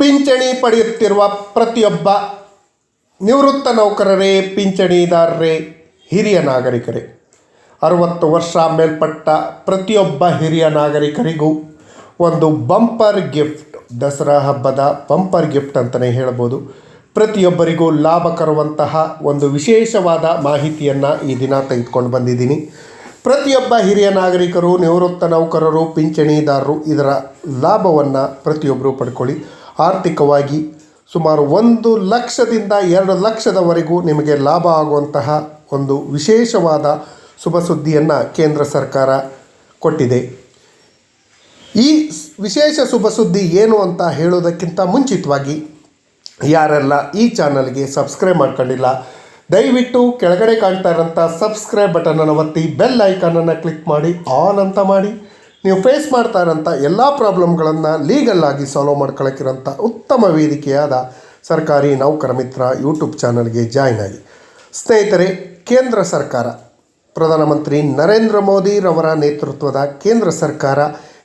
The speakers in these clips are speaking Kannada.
ಪಿಂಚಣಿ ಪಡೆಯುತ್ತಿರುವ ಪ್ರತಿಯೊಬ್ಬ ನಿವೃತ್ತ ನೌಕರರೇ, ಪಿಂಚಣಿದಾರರೇ, ಹಿರಿಯ ನಾಗರಿಕರೇ. ಅರವತ್ತು ವರ್ಷ ಮೇಲ್ಪಟ್ಟ ಪ್ರತಿಯೊಬ್ಬ ಹಿರಿಯ ನಾಗರಿಕರಿಗೂ ಒಂದು ಬಂಪರ್ ಗಿಫ್ಟ್, ದಸರಾ ಹಬ್ಬದ ಬಂಪರ್ ಗಿಫ್ಟ್ ಅಂತಲೇ ಹೇಳ್ಬೋದು. ಪ್ರತಿಯೊಬ್ಬರಿಗೂ ಲಾಭ ಕರುವಂತಹ ಒಂದು ವಿಶೇಷವಾದ ಮಾಹಿತಿಯನ್ನು ಈ ದಿನ ತೆಗೆದುಕೊಂಡು ಬಂದಿದ್ದೀನಿ. ಪ್ರತಿಯೊಬ್ಬ ಹಿರಿಯ ನಾಗರಿಕರು, ನಿವೃತ್ತ ನೌಕರರು, ಪಿಂಚಣಿದಾರರು ಇದರ ಲಾಭವನ್ನು ಪ್ರತಿಯೊಬ್ಬರು ಪಡ್ಕೊಳ್ಳಿ. ಆರ್ಥಿಕವಾಗಿ ಸುಮಾರು ಒಂದು ಲಕ್ಷದಿಂದ ಎರಡು ಲಕ್ಷದವರೆಗೂ ನಿಮಗೆ ಲಾಭ ಆಗುವಂತಹ ಒಂದು ವಿಶೇಷವಾದ ಶುಭ ಸುದ್ದಿಯನ್ನು ಕೇಂದ್ರ ಸರ್ಕಾರ ಕೊಟ್ಟಿದೆ. ಈ ವಿಶೇಷ ಶುಭ ಸುದ್ದಿ ಏನು ಅಂತ ಹೇಳೋದಕ್ಕಿಂತ ಮುಂಚಿತವಾಗಿ ಯಾರೆಲ್ಲ ಈ ಚಾನಲ್ಗೆ ಸಬ್ಸ್ಕ್ರೈಬ್ ಮಾಡ್ಕೊಂಡಿಲ್ಲ, ದಯವಿಟ್ಟು ಕೆಳಗಡೆ ಕಾಣ್ತಾ ಇರೋಂಥ ಸಬ್ಸ್ಕ್ರೈಬ್ ಬಟನನ್ನು ಒತ್ತಿ ಬೆಲ್ ಐಕಾನನ್ನು ಕ್ಲಿಕ್ ಮಾಡಿ, ಆಲ್ ಅಂತ ಮಾಡಿ. ನೀವು ಫೇಸ್ ಮಾಡ್ತಾ ಇರೋಂಥ ಎಲ್ಲ ಪ್ರಾಬ್ಲಮ್ಗಳನ್ನು ಲೀಗಲ್ಲಾಗಿ ಸಾಲ್ವ್ ಮಾಡ್ಕೊಳ್ಳೋಕ್ಕಿರೋಂಥ ಉತ್ತಮ ವೇದಿಕೆಯಾದ ಸರ್ಕಾರಿ ನೌಕರ ಮಿತ್ರ ಯೂಟ್ಯೂಬ್ ಚಾನಲ್ಗೆ ಜಾಯ್ನ್ ಆಗಿ. ಸ್ನೇಹಿತರೆ, ಕೇಂದ್ರ ಸರ್ಕಾರ, ಪ್ರಧಾನಮಂತ್ರಿ ನರೇಂದ್ರ ಮೋದಿರವರ ನೇತೃತ್ವದ ಕೇಂದ್ರ ಸರ್ಕಾರ,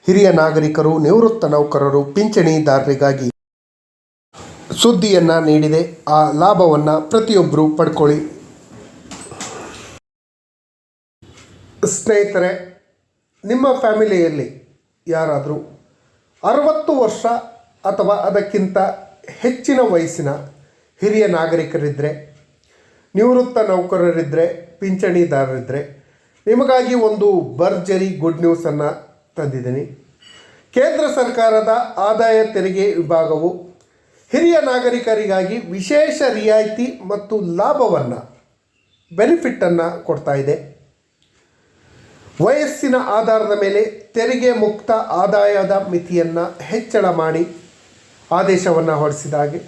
ಹಿರಿಯ ನಾಗರಿಕರು, ನಿವೃತ್ತ ನೌಕರರು ಪಿಂಚಣಿದಾರರಿಗಾಗಿ ಸುದ್ದಿಯನ್ನು ನೀಡಿದೆ. ಆ ಲಾಭವನ್ನು ಪ್ರತಿಯೊಬ್ಬರು ಪಡ್ಕೊಳ್ಳಿ. ಸ್ನೇಹಿತರೆ ನಿಮ್ಮ ಫ್ಯಾಮಿಲಿಯಲ್ಲಿ ಯಾರಾದರೂ ಅರವತ್ತು ವರ್ಷ ಅಥವಾ ಅದಕ್ಕಿಂತ ಹೆಚ್ಚಿನ ವಯಸ್ಸಿನ ಹಿರಿಯ ನಾಗರಿಕರಿದ್ದರೆ ನಿವೃತ್ತ ನೌಕರರಿದ್ದರೆ ಪಿಂಚಣಿದಾರರಿದ್ದರೆ ನಿಮಗಾಗಿ ಒಂದು ಭರ್ಜರಿ ಗುಡ್ ನ್ಯೂಸನ್ನು ತಂದಿದ್ದೀನಿ. ಕೇಂದ್ರ ಸರ್ಕಾರದ ಆದಾಯ ತೆರಿಗೆ ವಿಭಾಗವು ಹಿರಿಯ ನಾಗರಿಕರಿಗಾಗಿ ವಿಶೇಷ ರಿಯಾಯಿತಿ ಮತ್ತು ಲಾಭವನ್ನು ಬೆನಿಫಿಟ್ಟನ್ನು ಕೊಡ್ತಾ ಇದೆ. ವಯಸ್ಸಿನ ಆಧಾರದ ಮೇಲೆ ತೆರಿಗೆ ಮುಕ್ತ ಆದಾಯದ ಮಿತಿಯನ್ನು ಹೆಚ್ಚಳ ಮಾಡಿ ಆದೇಶವನ್ನು ಹೊರಡಿಸಿದ ಹಾಗೆ.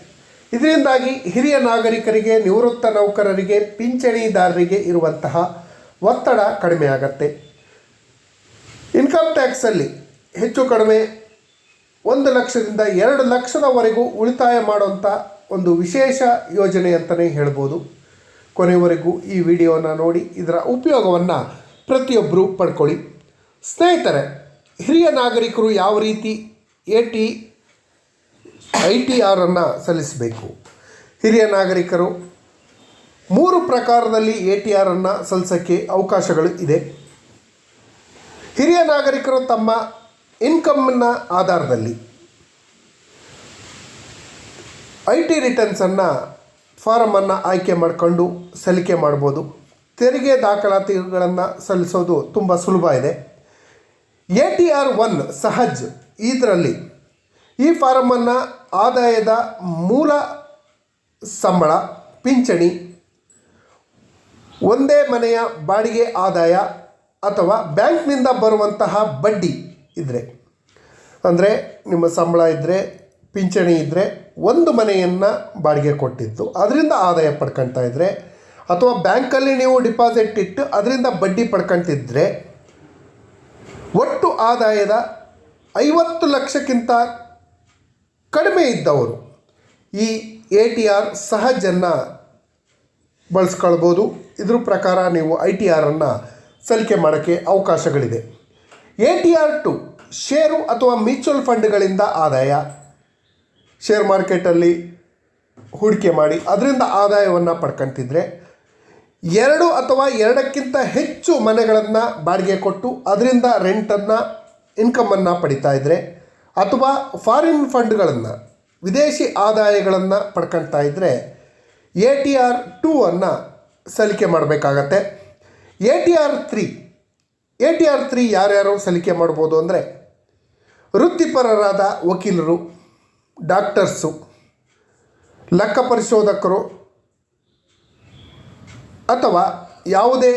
ಇದರಿಂದಾಗಿ ಹಿರಿಯ ನಾಗರಿಕರಿಗೆ, ನಿವೃತ್ತ ನೌಕರರಿಗೆ, ಪಿಂಚಣಿದಾರರಿಗೆ ಇರುವಂತಹ ಒತ್ತಡ ಕಡಿಮೆ ಆಗತ್ತೆ. ಇನ್ಕಮ್ ಟ್ಯಾಕ್ಸಲ್ಲಿ ಹೆಚ್ಚು ಕಡಿಮೆ ಒಂದು ಲಕ್ಷದಿಂದ ಎರಡು ಲಕ್ಷದವರೆಗೂ ಉಳಿತಾಯ ಮಾಡುವಂಥ ಒಂದು ವಿಶೇಷ ಯೋಜನೆ ಅಂತಲೇ ಹೇಳ್ಬೋದು. ಕೊನೆವರೆಗೂ ಈ ವಿಡಿಯೋನ ನೋಡಿ, ಇದರ ಉಪಯೋಗವನ್ನು ಪ್ರತಿಯೊಬ್ಬರು ಪಡ್ಕೊಳ್ಳಿ. ಸ್ನೇಹಿತರೆ, ಹಿರಿಯ ನಾಗರಿಕರು ಯಾವ ರೀತಿ ಎ ಟಿ ಐ ಟಿ ಆರನ್ನು ಸಲ್ಲಿಸಬೇಕು? ಹಿರಿಯ ನಾಗರಿಕರು, ಮೂರು ಪ್ರಕಾರದಲ್ಲಿ ಎ ಟಿ ಆರನ್ನು ಸಲ್ಲಿಸೋಕ್ಕೆ ಅವಕಾಶಗಳು ಇದೆ. ಹಿರಿಯ ನಾಗರಿಕರು ತಮ್ಮ ಇನ್ಕಮ್ನ ಆಧಾರದಲ್ಲಿ ಐ ಟಿ ರಿಟರ್ನ್ಸನ್ನು ಫಾರಮನ್ನು ಆಯ್ಕೆ ಮಾಡಿಕೊಂಡು ಸಲ್ಲಿಕೆ ಮಾಡ್ಬೋದು. ತೆರಿಗೆ ದಾಖಲಾತಿಗಳನ್ನು ಸಲ್ಲಿಸೋದು ತುಂಬ ಸುಲಭ ಇದೆ. I T R one Sahaj ಇದರಲ್ಲಿ ಈ ಫಾರಮನ್ನು ಆದಾಯದ ಮೂಲ ಸಂಬಳ, ಪಿಂಚಣಿ, ಒಂದೇ ಮನೆಯ ಬಾಡಿಗೆ ಆದಾಯ ಅಥವಾ ಬ್ಯಾಂಕ್ನಿಂದ ಬರುವಂತಹ ಬಡ್ಡಿ ಇದ್ದರೆ ಅಂದರೆ ನಿಮ್ಮ ಸಂಬಳ ಇದ್ದರೆ ಪಿಂಚಣಿ ಇದ್ದರೆ ಒಂದು ಮನೆಯನ್ನು ಬಾಡಿಗೆ ಕೊಟ್ಟಿದ್ದು. ಅದರಿಂದ ಆದಾಯ ಪಡ್ಕೊಳ್ತಾ ಇದ್ದರೆ ಅಥವಾ ಬ್ಯಾಂಕಲ್ಲಿ ನೀವು ಡಿಪಾಸಿಟ್ ಇಟ್ಟು ಅದರಿಂದ ಬಡ್ಡಿ ಪಡ್ಕೊತಿದ್ರೆ ಒಟ್ಟು ಆದಾಯದ ಐವತ್ತು ಲಕ್ಷಕ್ಕಿಂತ ಕಡಿಮೆ ಇದ್ದವರು ಈ ಎ ಟಿ ಆರ್ ಸಹಜನ್ನು ಬಳಸ್ಕೊಳ್ಬೋದು. ಇದ್ರ ಪ್ರಕಾರ ನೀವು ಐ ಟಿ ಆರನ್ನು ಸಲ್ಲಿಕೆ ಮಾಡೋಕ್ಕೆ ಅವಕಾಶಗಳಿದೆ. I T R two share ಅಥವಾ ಮ್ಯೂಚುವಲ್ ಫಂಡ್ಗಳಿಂದ ಆದಾಯ. ಶೇರ್ ಮಾರ್ಕೆಟಲ್ಲಿ ಹೂಡಿಕೆ ಮಾಡಿ ಅದರಿಂದ ಆದಾಯವನ್ನು ಪಡ್ಕೊಂತಿದ್ರೆ ಎರಡು ಅಥವಾ ಎರಡಕ್ಕಿಂತ ಹೆಚ್ಚು ಮನೆಗಳನ್ನು ಬಾಡಿಗೆ ಕೊಟ್ಟು ಅದರಿಂದ ರೆಂಟನ್ನು ಇನ್ಕಮನ್ನು ಪಡಿತಾ ಇದ್ದರೆ ಅಥವಾ ಫಾರಿನ್ ಫಂಡ್ಗಳನ್ನು ವಿದೇಶಿ ಆದಾಯಗಳನ್ನು ಪಡ್ಕೊಳ್ತಾ ಇದ್ದರೆ ಎ ಟಿ ಆರ್ ಟೂ ಅನ್ನು ಸಲ್ಲಿಕೆ ಮಾಡಬೇಕಾಗತ್ತೆ. I T R three I T R three ಯಾರ್ಯಾರು ಸಲ್ಲಿಕೆ ಮಾಡ್ಬೋದು ಅಂದರೆ ವೃತ್ತಿಪರರಾದ ವಕೀಲರು, ಡಾಕ್ಟರ್ಸು, ಲೆಕ್ಕ ಪರಿಶೋಧಕರು ಅಥವಾ ಯಾವುದೇ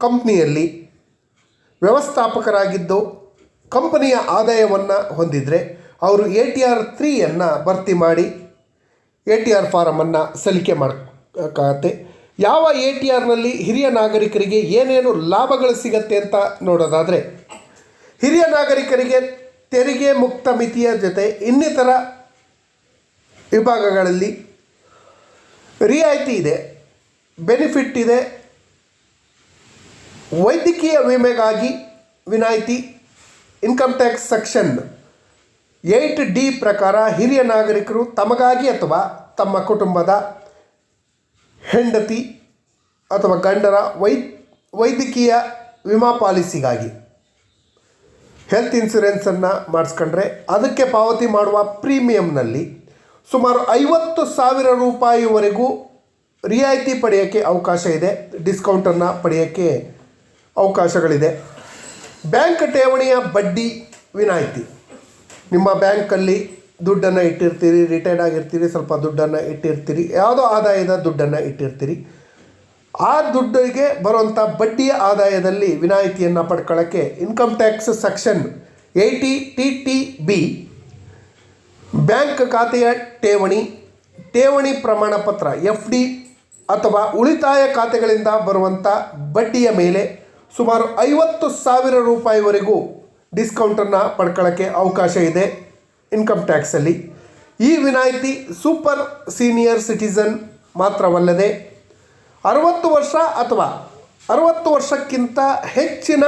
ಕಂಪ್ನಿಯಲ್ಲಿ ವ್ಯವಸ್ಥಾಪಕರಾಗಿದ್ದು ಕಂಪನಿಯ ಆದಾಯವನ್ನು ಹೊಂದಿದರೆ ಅವರು ಎ ಟಿ ಆರ್ ತ್ರೀಯನ್ನು ಭರ್ತಿ ಮಾಡಿ ಎ ಟಿ ಆರ್ ಫಾರಮನ್ನು ಸಲ್ಲಿಕೆ ಮಾಡಕ್ಕಾಗತ್ತೆ ಯಾವ ಎ ಟಿ ಆರ್ನಲ್ಲಿ ಹಿರಿಯ ನಾಗರಿಕರಿಗೆ ಏನೇನು ಲಾಭಗಳು ಸಿಗತ್ತೆ ಅಂತ ನೋಡೋದಾದರೆ, ಹಿರಿಯ ನಾಗರಿಕರಿಗೆ ತೆರಿಗೆ ಮುಕ್ತ ಮಿತಿಯ ಜೊತೆ ಇನ್ನಿತರ ವಿಭಾಗಗಳಲ್ಲಿ ರಿಯಾಯಿತಿ ಇದೆ. ಬೆನಿಫಿಟ್ ಇದೆ. ವೈದ್ಯಕೀಯ ವಿಮೆಗಾಗಿ ವಿನಾಯಿತಿ, income tax section eight D ಪ್ರಕಾರ ಹಿರಿಯ ನಾಗರಿಕರು ತಮಗಾಗಿ ಅಥವಾ ತಮ್ಮ ಕುಟುಂಬದ ಹೆಂಡತಿ ಅಥವಾ ಗಂಡರ ವೈ, ವೈದ್ಯಕೀಯ ವಿಮಾ ಪಾಲಿಸಿಗಾಗಿ ಹೆಲ್ತ್ ಇನ್ಸೂರೆನ್ಸನ್ನು ಮಾಡಿಸ್ಕೊಂಡ್ರೆ ಅದಕ್ಕೆ ಪಾವತಿ ಮಾಡುವ ಪ್ರೀಮಿಯಂನಲ್ಲಿ ಸುಮಾರು ಐವತ್ತು ಸಾವಿರ ರೂಪಾಯಿವರೆಗೂ ರಿಯಾಯಿತಿ ಪಡೆಯೋಕ್ಕೆ ಅವಕಾಶ ಇದೆ, ಡಿಸ್ಕೌಂಟನ್ನು ಪಡೆಯೋಕ್ಕೆ ಅವಕಾಶಗಳಿದೆ. ಬ್ಯಾಂಕ್ ಠೇವಣಿಯ ಬಡ್ಡಿ ವಿನಾಯಿತಿ. ನಿಮ್ಮ ಬ್ಯಾಂಕಲ್ಲಿ ದುಡ್ಡನ್ನು ಇಟ್ಟಿರ್ತೀರಿ, ರಿಟೈರ್ಡ್ ಆಗಿರ್ತೀರಿ, ಸ್ವಲ್ಪ ದುಡ್ಡನ್ನು ಇಟ್ಟಿರ್ತೀರಿ, ಯಾವುದೋ ಆದಾಯದ ದುಡ್ಡನ್ನು ಇಟ್ಟಿರ್ತೀರಿ. ಆ ದುಡ್ಡಿಗೆ ಬರುವಂಥ ಬಡ್ಡಿಯ ಆದಾಯದಲ್ಲಿ ವಿನಾಯಿತಿಯನ್ನು ಪಡ್ಕೊಳ್ಳೋಕ್ಕೆ income tax section eighty T T B bank ಖಾತೆಯ ಠೇವಣಿ ಠೇವಣಿ ಪ್ರಮಾಣಪತ್ರ, ಎಫ್ ಡಿ ಅಥವಾ ಉಳಿತಾಯ ಖಾತೆಗಳಿಂದ ಬರುವಂಥ ಬಡ್ಡಿಯ ಮೇಲೆ ಸುಮಾರು ಐವತ್ತು ಸಾವಿರ ರೂಪಾಯಿವರೆಗೂ ಡಿಸ್ಕೌಂಟನ್ನು ಪಡ್ಕೊಳ್ಳೋಕ್ಕೆ ಅವಕಾಶ ಇದೆ ಇನ್ಕಮ್ ಟ್ಯಾಕ್ಸಲ್ಲಿ. ಈ ವಿನಾಯಿತಿ ಸೂಪರ್ ಸೀನಿಯರ್ ಸಿಟಿಸನ್ ಮಾತ್ರವಲ್ಲದೆ ಅರವತ್ತು ವರ್ಷ ಅಥವಾ ಅರವತ್ತು ವರ್ಷಕ್ಕಿಂತ ಹೆಚ್ಚಿನ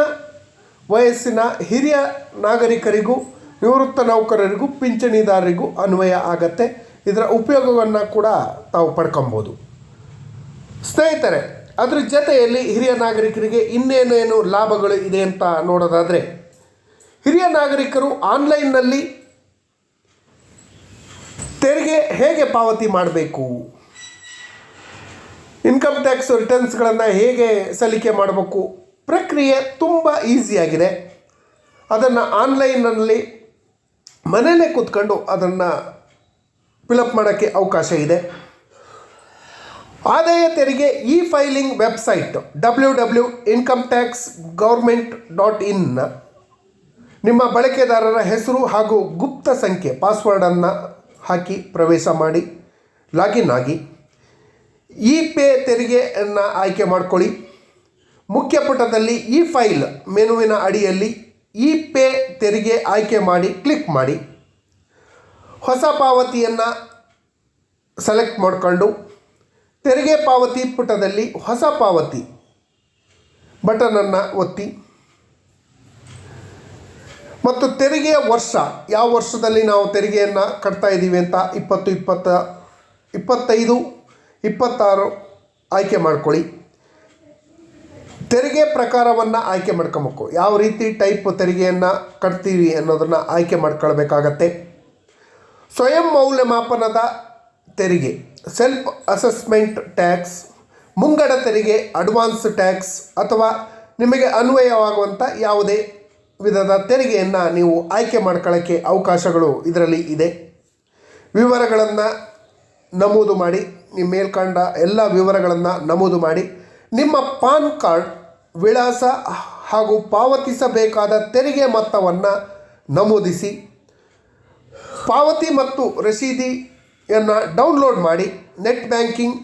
ವಯಸ್ಸಿನ ಹಿರಿಯ ನಾಗರಿಕರಿಗೂ, ನಿವೃತ್ತ ನೌಕರರಿಗೂ, ಪಿಂಚಣಿದಾರರಿಗೂ ಅನ್ವಯ ಆಗತ್ತೆ. ಇದರ ಉಪಯೋಗವನ್ನು ಕೂಡ ತಾವು ಪಡ್ಕೊಬೋದು. ಸ್ನೇಹಿತರೆ, ಅದ್ರ ಜೊತೆಯಲ್ಲಿ ಹಿರಿಯ ನಾಗರಿಕರಿಗೆ ಇನ್ನೇನೇನು ಲಾಭಗಳು ಇದೆ ಅಂತ ನೋಡೋದಾದರೆ, ಹಿರಿಯ ನಾಗರಿಕರು ಆನ್ಲೈನ್ನಲ್ಲಿ ತೆರಿಗೆ ಹೇಗೆ ಪಾವತಿ ಮಾಡಬೇಕು? ಇನ್ಕಮ್ ಟ್ಯಾಕ್ಸ್ ರಿಟರ್ನ್ಸ್ಗಳನ್ನು ಹೇಗೆ ಸಲ್ಲಿಕೆ ಮಾಡಬೇಕು? ಪ್ರಕ್ರಿಯೆ ತುಂಬ ಈಸಿಯಾಗಿದೆ. ಅದನ್ನು ಆನ್ಲೈನ್ನಲ್ಲಿ ಮನೆಯಲ್ಲೇ ಕೂತ್ಕೊಂಡು ಅದನ್ನು ಫಿಲಪ್ ಮಾಡೋಕ್ಕೆ ಅವಕಾಶ ಇದೆ. ಆದಾಯ ತೆರಿಗೆ e filing website W W income tax government dot in. ನಿಮ್ಮ ಬಳಕೆದಾರರ ಹೆಸರು ಹಾಗೂ ಗುಪ್ತ ಸಂಖ್ಯೆ ಪಾಸ್ವರ್ಡನ್ನು ಹಾಕಿ ಪ್ರವೇಶ ಮಾಡಿ, ಲಾಗಿನ್ ಆಗಿ. ಇ ಪೇ ತೆರಿಗೆಯನ್ನು ಆಯ್ಕೆ ಮಾಡಿಕೊಳ್ಳಿ. ಮುಖ್ಯ ಪುಟದಲ್ಲಿ ಇ ಫೈಲ್ ಮೆನುವಿನ ಅಡಿಯಲ್ಲಿ ಇ ಪೇ ತೆರಿಗೆ ಆಯ್ಕೆ ಮಾಡಿ ಕ್ಲಿಕ್ ಮಾಡಿ. ಹೊಸ ಪಾವತಿಯನ್ನು ಸೆಲೆಕ್ಟ್ ಮಾಡಿಕೊಂಡು ತೆರಿಗೆ ಪಾವತಿ ಪುಟದಲ್ಲಿ ಹೊಸ ಪಾವತಿ. ಬಟನನ್ನು ಒತ್ತಿ. ಮತ್ತು ತೆರಿಗೆಯ ವರ್ಷ, ಯಾವ ವರ್ಷದಲ್ಲಿ ನಾವು ತೆರಿಗೆಯನ್ನು ಕಟ್ತಾ ಇದ್ದೀವಿ ಅಂತ ಇಪ್ಪತ್ತು ಇಪ್ಪತ್ತ, ಇಪ್ಪತ್ತೈದು, ಇಪ್ಪತ್ತಾರು ಆಯ್ಕೆ ಮಾಡ್ಕೊಳ್ಳಿ. ತೆರಿಗೆ ಪ್ರಕಾರವನ್ನು ಆಯ್ಕೆ ಮಾಡ್ಕೊಬೇಕು. ಯಾವ ರೀತಿ ಟೈಪ್ ತೆರಿಗೆಯನ್ನು ಕಟ್ತೀವಿ ಅನ್ನೋದನ್ನು ಆಯ್ಕೆ ಮಾಡ್ಕೊಳ್ಬೇಕಾಗತ್ತೆ. ಸ್ವಯಂ ಮೌಲ್ಯಮಾಪನದ ತೆರಿಗೆ ಸೆಲ್ಫ್ ಅಸೆಸ್ಮೆಂಟ್ ಟ್ಯಾಕ್ಸ್ ಮುಂಗಡ ತೆರಿಗೆ ಅಡ್ವಾನ್ಸ್ ಟ್ಯಾಕ್ಸ್ ಅಥವಾ ನಿಮಗೆ ಅನ್ವಯವಾಗುವಂಥ ಯಾವುದೇ ವಿಧದ ತೆರಿಗೆಯನ್ನು ನೀವು ಆಯ್ಕೆ ಮಾಡ್ಕೊಳ್ಳೋಕ್ಕೆ ಅವಕಾಶಗಳು ಇದರಲ್ಲಿ ಇದೆ. ವಿವರಗಳನ್ನು ನಮೂದು ಮಾಡಿ, ನಿಮ್ಮ ಮೇಲ್ಕಂಡ ಎಲ್ಲ ವಿವರಗಳನ್ನು ನಮೂದು ಮಾಡಿ, ನಿಮ್ಮ ಪಾನ್ ಕಾರ್ಡ್ ವಿಳಾಸ ಹಾಗೂ ಪಾವತಿಸಬೇಕಾದ ತೆರಿಗೆ ಮೊತ್ತವನ್ನು ನಮೂದಿಸಿ, ಪಾವತಿ ಮತ್ತು ರಸೀದಿಯನ್ನು ಡೌನ್ಲೋಡ್ ಮಾಡಿ net banking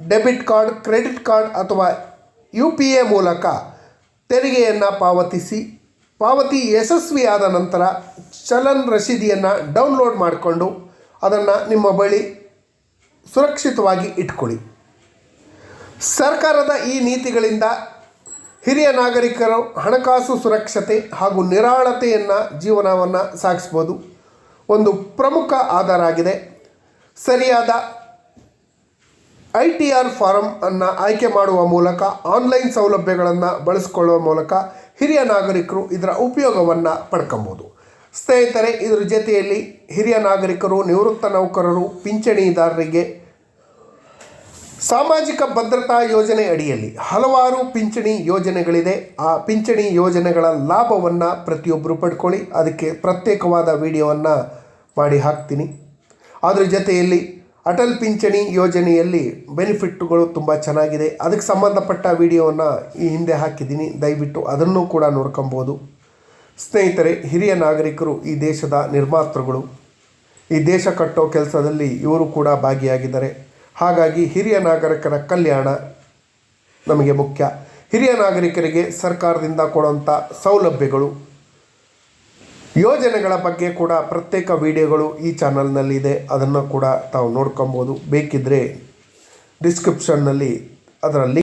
debit card credit card ಅಥವಾ ಯು ಪಿ ಎ ಮೂಲಕ ತೆರಿಗೆಯನ್ನು ಪಾವತಿಸಿ. ಪಾವತಿ ಯಶಸ್ವಿಯಾದ ನಂತರ ಚಲನ್ ರಸೀದಿಯನ್ನು ಡೌನ್ಲೋಡ್ ಮಾಡಿಕೊಂಡು ಅದನ್ನು ನಿಮ್ಮ ಬಳಿ ಸುರಕ್ಷಿತವಾಗಿ ಇಟ್ಕೊಳ್ಳಿ. ಸರ್ಕಾರದ ಈ ನೀತಿಗಳಿಂದ ಹಿರಿಯ ನಾಗರಿಕರು ಹಣಕಾಸು ಸುರಕ್ಷತೆ ಹಾಗೂ ನಿರಾಳತೆಯನ್ನು ಜೀವನವನ್ನು ಸಾಗಿಸ್ಬೋದು. ಒಂದು ಪ್ರಮುಖ ಆಧಾರ ಆಗಿದೆ. ಸರಿಯಾದ ಐ ಟಿ ಆರ್ ಫಾರಂ ಅನ್ನು ಆಯ್ಕೆ ಮಾಡುವ ಮೂಲಕ, ಆನ್ಲೈನ್ ಸೌಲಭ್ಯಗಳನ್ನು ಬಳಸಿಕೊಳ್ಳುವ ಮೂಲಕ ಹಿರಿಯ ನಾಗರಿಕರು ಇದರ ಉಪಯೋಗವನ್ನು ಪಡ್ಕೊಬೋದು. ಸ್ನೇಹಿತರೆ, ಇದರ ಜೊತೆಯಲ್ಲಿ ಹಿರಿಯ ನಾಗರಿಕರು, ನಿವೃತ್ತ ನೌಕರರು, ಪಿಂಚಣಿದಾರರಿಗೆ ಸಾಮಾಜಿಕ ಭದ್ರತಾ ಯೋಜನೆ ಅಡಿಯಲ್ಲಿ ಹಲವಾರು ಪಿಂಚಣಿ ಯೋಜನೆಗಳಿದೆ. ಆ ಪಿಂಚಣಿ ಯೋಜನೆಗಳ ಲಾಭವನ್ನು ಪ್ರತಿಯೊಬ್ಬರು ಪಡ್ಕೊಳ್ಳಿ. ಅದಕ್ಕೆ ಪ್ರತ್ಯೇಕವಾದ ವಿಡಿಯೋವನ್ನು ಮಾಡಿ ಹಾಕ್ತೀನಿ. ಅದ್ರ ಜೊತೆಯಲ್ಲಿ ಅಟಲ್ ಪಿಂಚಣಿ ಯೋಜನೆಯಲ್ಲಿ ಬೆನಿಫಿಟ್ಗಳು ತುಂಬ ಚೆನ್ನಾಗಿದೆ. ಅದಕ್ಕೆ ಸಂಬಂಧಪಟ್ಟ ವಿಡಿಯೋವನ್ನು ಈ ಹಿಂದೆ ಹಾಕಿದ್ದೀನಿ. ದಯವಿಟ್ಟು ಅದನ್ನು ಕೂಡ ನೋಡ್ಕೊಬೋದು. ಸ್ನೇಹಿತರೆ, ಹಿರಿಯ ನಾಗರಿಕರು, ಈ ದೇಶದ ನಿರ್ಮಾತೃಗಳು, ಈ ದೇಶ ಕಟ್ಟೋ ಕೆಲಸದಲ್ಲಿ ಇವರು ಕೂಡ ಭಾಗಿಯಾಗಿದ್ದಾರೆ. ಹಾಗಾಗಿ ಹಿರಿಯ ನಾಗರಿಕರ ಕಲ್ಯಾಣ ನಮಗೆ ಮುಖ್ಯ. ಹಿರಿಯ ನಾಗರಿಕರಿಗೆ ಸರ್ಕಾರದಿಂದ ಕೊಡುವಂಥ ಸೌಲಭ್ಯಗಳು ಯೋಜನೆಗಳ ಬಗ್ಗೆ ಕೂಡ ಪ್ರತ್ಯೇಕ ವಿಡಿಯೋಗಳು ಈ ಚಾನಲ್ನಲ್ಲಿ ಇದೆ ಅದನ್ನು ಕೂಡ ತಾವು ನೋಡ್ಕೊಬೋದು. ಬೇಕಿದ್ದರೆ ಡಿಸ್ಕ್ರಿಪ್ಷನ್ನಲ್ಲಿ ಅದರಲ್ಲಿ